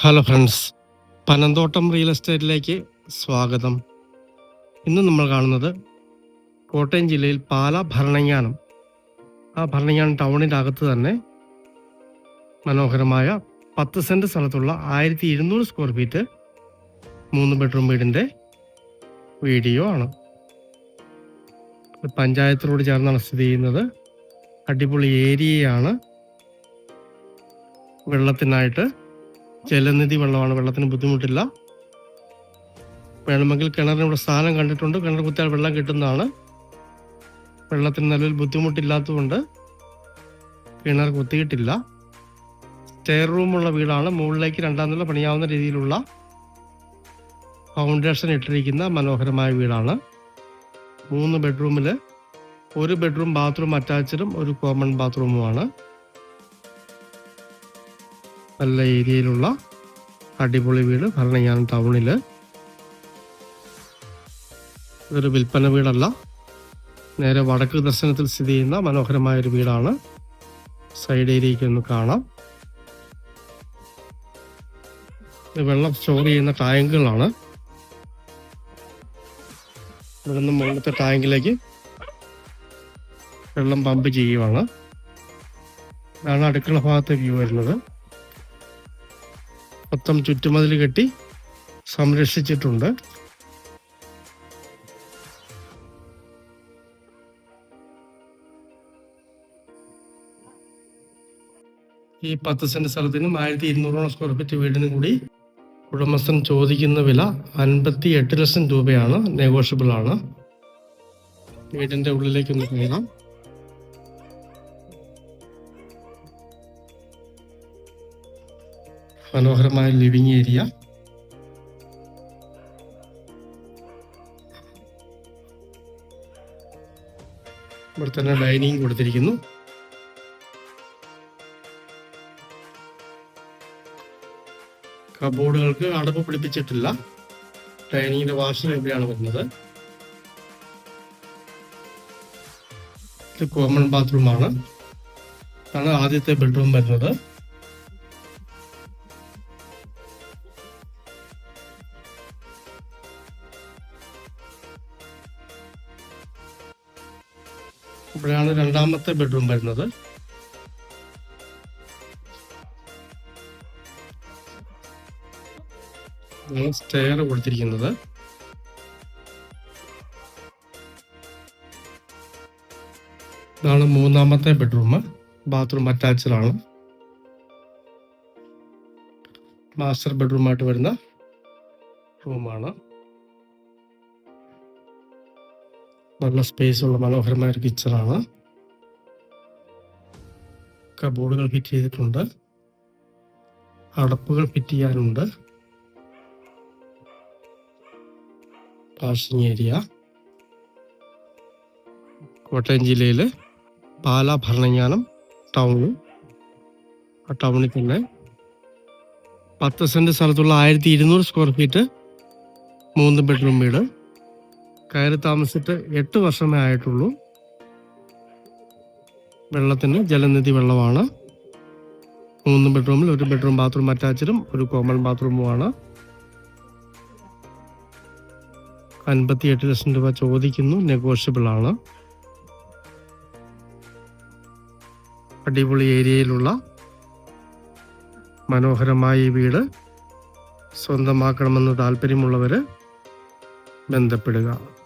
Hello friends Panamthottam real എസ്റ്റേറ്റിലേക്ക് സ്വാഗതം. ഇന്ന് നമ്മൾ കാണുന്നത് കോട്ടയം ജില്ലയിൽ പാല ഭരണങ്ങാനം. ആ ഭരണങ്ങാനം ടൗണിന്റെ അകത്ത് തന്നെ മനോഹരമായ പത്ത് സെന്റ് സ്ഥലത്തുള്ള ആയിരത്തി ഇരുന്നൂറ് സ്ക്വയർ ഫീറ്റ് മൂന്ന് ബെഡ്റൂം വീടിന്റെ വീഡിയോ ആണ്. പഞ്ചായത്ത് പഞ്ചായത്തിനോട് ചേർന്നാണ് സ്ഥിതി ചെയ്യുന്നത്. അടിപൊളി ഏരിയയാണ്. വെള്ളത്തിനായിട്ട് ജലനിധി വെള്ളമാണ്. വെള്ളത്തിന് ബുദ്ധിമുട്ടില്ല. വേണമെങ്കിൽ കിണറിന് ഇവിടെ സ്ഥാനം കണ്ടിട്ടുണ്ട്. കിണർ കുത്തിയാൽ വെള്ളം കിട്ടുന്നതാണ്. വെള്ളത്തിന് നിലവിൽ ബുദ്ധിമുട്ടില്ലാത്തതുകൊണ്ട് കിണർ കുത്തിയിട്ടില്ല. സ്റ്റെയർ റൂമുള്ള വീടാണ്. മുകളിലേക്ക് രണ്ടാം നില പണിയാവുന്ന രീതിയിലുള്ള ഫൗണ്ടേഷൻ ഇട്ടിരിക്കുന്ന മനോഹരമായ വീടാണ്. മൂന്ന് ബെഡ്റൂമിൽ ഒരു ബെഡ്റൂം ബാത്റൂം അറ്റാച്ചഡും ഒരു കോമൺ ബാത്റൂമുമാണ് നല്ല ഏരിയയിലുള്ള അടിപൊളി വീട് ഭരണങ്ങാനം ടൗണിൽ ഇതൊരു വിൽപ്പന വീടല്ല. നേരെ വടക്ക് ദർശനത്തിൽ സ്ഥിതി ചെയ്യുന്ന മനോഹരമായ ഒരു വീടാണ്. സൈഡ് ഏരിയയ്ക്ക് ഒന്ന് കാണാം വെള്ളം സ്റ്റോർ ചെയ്യുന്ന ടാങ്കുകളാണ്. ഇവിടെ നിന്ന് മുകളിലത്തെ ടാങ്കിലേക്ക് വെള്ളം പമ്പ് ചെയ്യുവാണ്. ഇതാണ് അടുക്കള ഭാഗത്തെ വ്യൂ വരുന്നത്. മൊത്തം ചുറ്റുമതിൽ കെട്ടി സംരക്ഷിച്ചിട്ടുണ്ട്. ഈ പത്ത് സെന്റ് സ്ഥലത്തിനും ആയിരത്തി ഇരുന്നൂറോളം സ്ക്വയർ ഫീറ്റ് വീടിനും കൂടി ഉടമസ്ഥൻ ചോദിക്കുന്ന വില അൻപത്തി എട്ട് ലക്ഷം രൂപയാണ് നെഗോഷ്യബിൾ ആണ്. വീടിന്റെ ഉള്ളിലേക്ക് ഒന്ന് കയറാം മനോഹരമായ ലിവിങ് ഏരിയ. ഇവിടെ തന്നെ ഡൈനിങ് കൊടുത്തിരിക്കുന്നു. കബോർഡുകൾക്ക് അടപ്പ് പിടിപ്പിച്ചിട്ടില്ല. ഡൈനിങ്ങിന്റെ വാഷിംഗ് എവിടെയാണ് വരുന്നത്? ഇത് കോമൺ ബാത്റൂമാണ്. ആണ് ആദ്യത്തെ ബെഡ്റൂം വരുന്നത്. ഇവിടെയാണ് രണ്ടാമത്തെ ബെഡ്റൂം വരുന്നത്. സ്റ്റെയർ കൊടുത്തിരിക്കുന്നത്. ഇതാണ് മൂന്നാമത്തെ ബെഡ്റൂം ബാത്റൂം അറ്റാച്ച്ഡ് ആണ്. മാസ്റ്റർ ബെഡ്റൂമായിട്ട് വരുന്ന റൂമാണ് നല്ല സ്പേസ് ഉള്ള മനോഹരമായ ഒരു കിച്ചണാണ് കബോർഡുകൾ ഫിറ്റ് ചെയ്തിട്ടുണ്ട്. അടപ്പുകൾ ഫിറ്റ് ചെയ്യാനുണ്ട്. വാഷിംഗ് ഏരിയ കോട്ടയം ജില്ലയിലെ പാല ഭരണങ്ങാനം ടൗണിൽ ആ ടൗണിൽ തന്നെ പത്ത് സെന്റ് സ്ഥലത്തുള്ള ആയിരത്തി ഇരുന്നൂറ് സ്ക്വയർ ഫീറ്റ് മൂന്ന് ബെഡ്റൂം വീട്. കയറി താമസിച്ചിട്ട് എട്ട് വർഷമേ ആയിട്ടുള്ളൂ. വെള്ളത്തിന് ജലനിധി വെള്ളമാണ്. മൂന്ന് ബെഡ്റൂമിൽ ഒരു ബെഡ്റൂം ബാത്റൂം അറ്റാച്ചഡും ഒരു കോമൺ ബാത്റൂമുമാണ്. അൻപത്തി എട്ട് ലക്ഷം രൂപ ചോദിക്കുന്നു നെഗോഷ്യബിൾ ആണ് അടിപൊളി ഏരിയയിലുള്ള മനോഹരമായ ഈ വീട് സ്വന്തമാക്കണമെന്ന് താല്പര്യമുള്ളവർ ബന്ധപ്പെടുക.